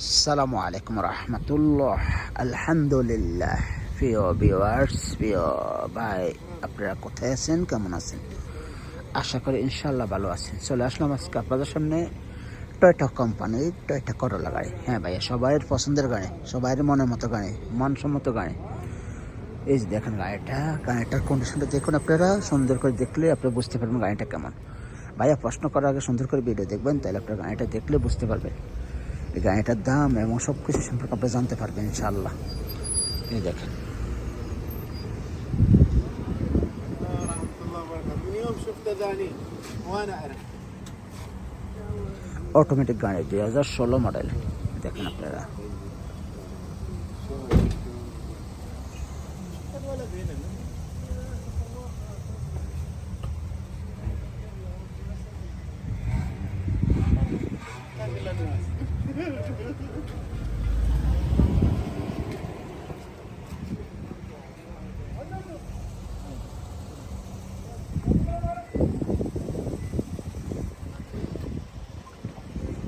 আসসালামু আলাইকুম রহমতুল্লাহ। আলহামদুলিল্লাহ। প্রিয় ভিওয়ার্স প্রিয় ভাই, আপনারা কোথায় আছেন? কেমন আছেন? আশা করি ইনশাল্লাহ ভালো আছেন। চলে আসলাম আজকে আপনাদের সামনে টয়টা কোম্পানির টয়টা করলা গাড়ি। হ্যাঁ ভাইয়া সবাইয়ের পছন্দের গাড়ি সবাইয়ের মনের মতো গাড়ি, মানসম্মত গাড়ি। এই যে দেখেন গাড়িটা, গাড়িটার কন্ডিশনটা দেখুন আপনারা, সুন্দর করে দেখলে আপনারা বুঝতে পারবেন গাড়িটা কেমন। ভাইয়া, প্রশ্ন করার আগে সুন্দর করে ভিডিও দেখবেন, তাহলে আপনার গাড়িটা দেখলে বুঝতে পারবেন। এই গাড়িটার দাম এবং সব কিছু সম্পর্কে আপনি জানতে পারবেন ইনশাল্লাহ এই দেখেন। অটোমেটিক গাড়ি দুই হাজার ষোলো মডেল দেখেন আপনারা।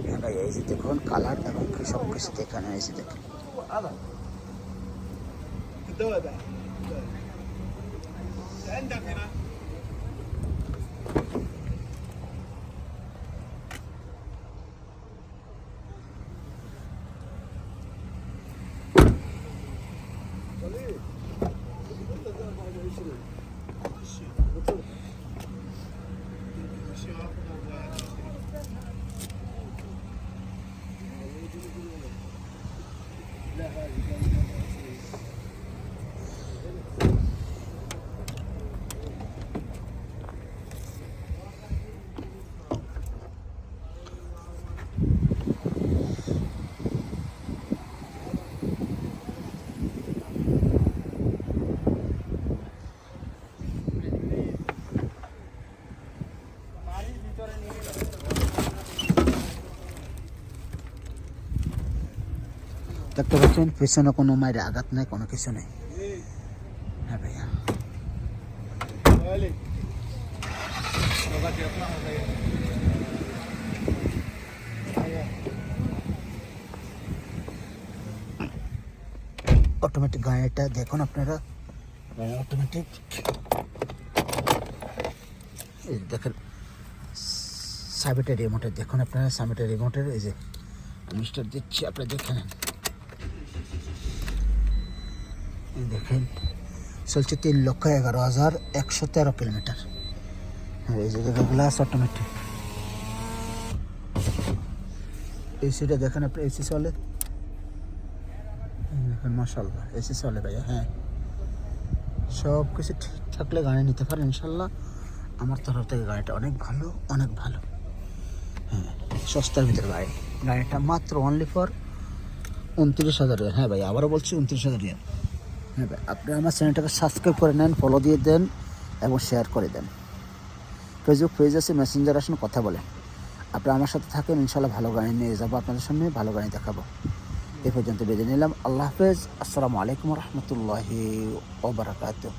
হ্যাঁ এই যে দেখুন কালার এবং কি সব কিছু দেখানো হয়েছে দেখুন। দাদা দেখতে পাচ্ছেন পেছনে কোনো মায়ের আঘাত নাই, কোনো কিছু নেই। হ্যাঁ ভাইয়া। অটোমেটিক গাড়িটা দেখুন আপনারা। অটোমেটিক দেখেন সাবিটের রিমোটের দেখুন আপনারা সাবিটের রিমোটের এই যে মিস্টার দিচ্ছি আপনারা দেখে নেন। দেখেন, চলছে তিন লক্ষ এগারো হাজার একশো তেরো কিলোমিটার। হ্যাঁ এই যে গ্লাস অটোমেটিক এসিটা দেখেন আপনি এসি চলে? দেখেন মাসাল্লাহ এসি চলে ভাইয়া হ্যাঁ। সব কিছু ঠিক থাকলে গাড়ি নিতে পারেন ইনশাল্লাহ আমার তরফ থেকে গাড়িটা অনেক ভালো অনেক ভালো। হ্যাঁ সস্তার ভিতরে গাড়ি গাড়িটা মাত্র অনলি ফর উনত্রিশ হাজার হ্যাঁ ভাই আবারও বলছি উনত্রিশ হাজার হ্যাঁ আপনি আমার চ্যানেলটাকে সাবস্ক্রাইব করে নেন ফলো দিয়ে দেন এবং শেয়ার করে দেন। ফেসবুক পেজ আছে মেসেঞ্জার আসুন কথা বলেন। আপনি আমার সাথে থাকেন ইনশাল্লাহ ভালো গাড়ি নিয়ে যাব আপনাদের সামনে, ভালো গাড়ি দেখাবো। এ পর্যন্ত বেঁধে নিলাম, আল্লাহ হাফেজ, আসসালামু আলাইকুম রহমতুল্লাহি ওবরাকাতুহ